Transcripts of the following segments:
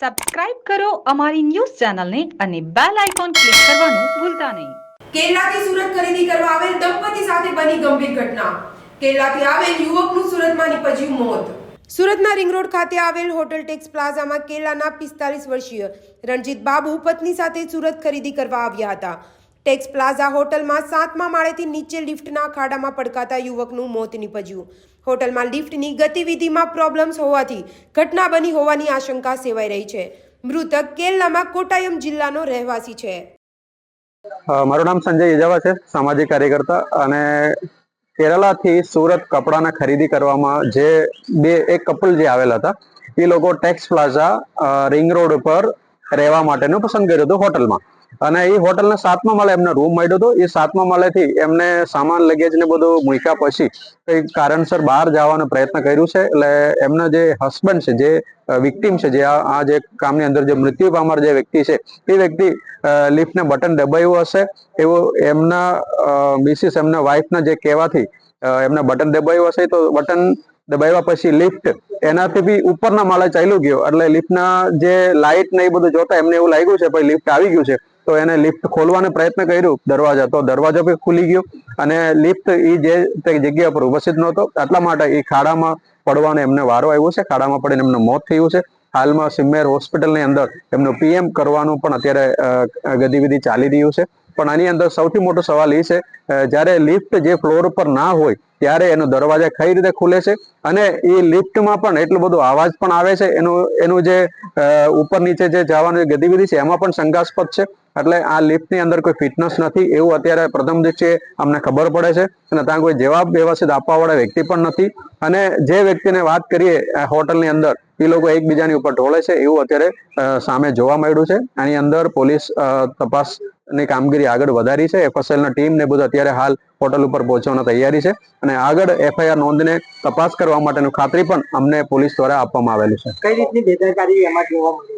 Subscribe કરો અમારી news ચેનલને અને બેલ આઇકોન ક્લિક કરવાનું ભૂલતા નહીં. કેરલાથી સુરત ખરીદી કરવા આવેલ દંપતી સાથે બની ગંભીર ઘટના. કેરલાથી આવેલ યુવકનું સુરતમાં નિપજ્યું મોત. સુરતના રિંગ રોડ ખાતે આવેલ હોટલ ટેક્સ પ્લાઝામાં કેરલાના પિસ્તાલીસ વર્ષીય રણજીત બાબુ પત્ની સાથે સુરત ખરીદી કરવા આવ્યા હતા. ટેક્સ પ્લાઝા હોટલમાં સાતમા માળેથી નીચે લિફ્ટના ખાડામાં પડકાતા યુવકનું મોત નીપજ્યું. હોટલમાં લિફ્ટની ગતિવિધિમાં પ્રોબ્લેમ્સ હોવાથી ઘટના બની હોવાની આશંકા સેવાઈ રહી છે. મૃતક કેરલામાં કોટાયમ જિલ્લાનો રહેવાસી છે. મારું નામ સંજય ઇજાવા છે, સામાજિક કાર્યકર્તા અને કેરલાથી સુરત કપડાના ખરીદી કરવામાં જે બે, એક કપલ જે આવેલા હતા, એ લોકો ટેક્સ પ્લાઝા રિંગ રોડ ઉપર રહેવા માટેનું પસંદ કર્યું હતું હોટલમાં. અને એ હોટલના સાતમા માળે એમને રૂમ મળ્યો હતો. એ સાતમા માળેથી એમને સામાન લગેજ ને બધું મૂક્યા પછી કંઈક કારણસર બહાર જવાનો પ્રયત્ન કર્યું છે. એટલે એમના જે હસબન્ડ છે, જે વિક્ટીમ છે, જે આ જે કામની અંદર જે મૃત્યુ પામર જે વ્યક્તિ છે, એ વ્યક્તિ લિફ્ટને બટન દબાવ્યું હશે. એવું એમના મિસિસ એમના વાઇફના જે કહેવાથી એમને બટન દબાવ્યું હશે. તો બટન દબાવ્યા પછી લિફ્ટ એનાથી બી ઉપરના માળે ચાલ્યું ગયો. એટલે લિફ્ટના જે લાઇટ ને એ બધું જોતા એમને એવું લાગ્યું છે પછી લિફ્ટ આવી ગયું છે. તો એને લિફ્ટ ખોલવાનો પ્રયત્ન કર્યો દરવાજા. તો દરવાજો પણ ખુલી ગયો અને લિફ્ટ એ જે તે જગ્યા પર ઉપસ્થિત નહોતો. એટલા માટે એ ખાડામાં પડવાનો એમને વારો આવ્યો છે. ખાડામાં પડીને એમનું મોત થયું છે. હાલમાં સિમ્મેર હોસ્પિટલની અંદર એમનું પીએમ કરવાનું પણ અત્યારે ગતિવિધિ ચાલી રહ્યું છે. પણ આની અંદર સૌથી મોટો સવાલ એ છે જ્યારે લિફ્ટ જે ફ્લોર ઉપર ના હોય ત્યારે એનો દરવાજા કઈ રીતે ખુલે છે? અને એ લિફ્ટમાં પણ એટલો બધો અવાજ પણ આવે છે એનું એનું જે ઉપર નીચે જે જવાનું ગતિવિધિ છે એમાં પણ શંકાસ્પદ છે. એટલે આ લિફ્ટની અંદર કોઈ ફિટનેસ નથી એવું અત્યારે પ્રથમ દિવસે અમને ખબર પડે છે અને ત્યાં કોઈ જવાબ વ્યવસ્થિત આપવા વાળા વ્યક્તિ પણ નથી. અને જે વ્યક્તિને વાત કરીએ હોટલની અંદર એ લોકો એકબીજાની ઉપર ઢોળે છે એવું અત્યારે સામે જોવા મળ્યું છે. આની અંદર પોલીસ અ, તપાસની કામગીરી આગળ વધારી છે. એફએસએલના ટીમ ને બધું અત્યારે હાલ હોટલ ઉપર પહોંચવાની તૈયારી છે અને આગળ એફઆઈઆર નોંધને તપાસ કરવા માટેનું ખાતરી પણ અમને પોલીસ દ્વારા આપવામાં આવેલી છે. કઈ રીતની બેદરકારી એમાં જોવા મળી?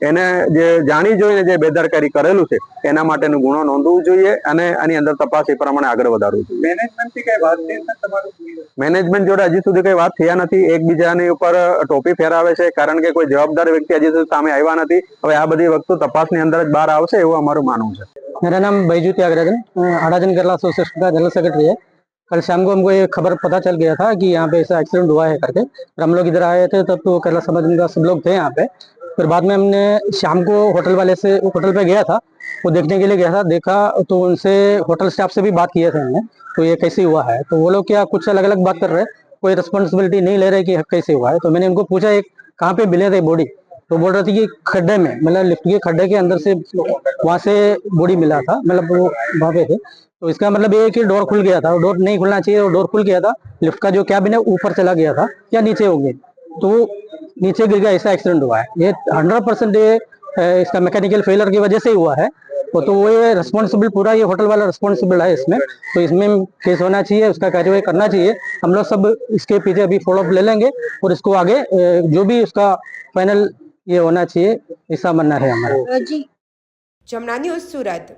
એને જે જાણી જોઈને જે બેદરકારી કરેલું છે એના માટેનો ગુનો નોંધવું જોઈએ અને આની અંદર તપાસ એ પ્રમાણે આગળ વધારવું જોઈએ મેનેજમેન્ટ થી કઈ વાત થઈ છે તમારું મેનેજમેન્ટ જોડે હજી સુધી કઈ વાત થયા નથી એકબીજાની ઉપર ટોપી ફેરાવે છે કારણ કે કોઈ જવાબદાર વ્યક્તિ હજી સુધી સામે આવ્યા નથી હવે આ બધી વસ્તુ તપાસની અંદર જ બહાર આવશે એવું અમારું માનવું છે मेरा नाम बैजू त्यागराजन अडाजन केरला एसोसिएशन का जनरल सेक्रेटरी है कल शाम को हमको ये खबर पता चल गया था कि यहाँ पे ऐसा एक्सीडेंट हुआ है करके फिर हम लोग इधर आए थे तब तो केरला समाज का सब लोग थे यहाँ पे फिर बाद में हमने शाम को होटल वाले से, होटल पे गया था, वो देखने के लिए गया था, देखा तो उनसे होटल स्टाफ से भी बात किए थे हमने तो ये कैसे हुआ है? तो वो लोग क्या कुछ अलग अलग बात कर रहे हैं? कोई रिस्पॉन्सिबिलिटी नहीं ले रहे कि कैसे हुआ है? तो मैंने उनको पूछा, एक, कहाँ पे मिले थे बॉडी? तो बोल रहे थे कि खड्डे में मतलब लिफ्ट के खड्डे के अंदर से वहाँ से बॉडी मिला था मतलब वो वहाँ पे थे। तो इसका मतलब ये है कि डोर खुल गया था डोर नहीं खुलना चाहिए, और डोर खुल गया था, लिफ्ट का जो कैबिन है, ऊपर चला गया था, या नीचे हो गए तो नीचे गिर गया, ऐसा एक्सीडेंट हुआ है। ये हंड्रेड परसेंट ये इसका मैकेनिकल फेलर की वजह से ही हुआ है। वो तो वो ये रिस्पॉन्सिबल पूरा ये होटल वाला रिस्पॉन्सिबल है इसमें। तो इसमें केस होना चाहिए, उसका कार्यवाही करना चाहिए। हम लोग सब इसके पीछे अभी फॉलोअप ले लेंगे और इसको आगे जो भी उसका फाइनल ये होना चाहिए ऐसा मानना है हमारा। जमना न्यूज़, सूरत।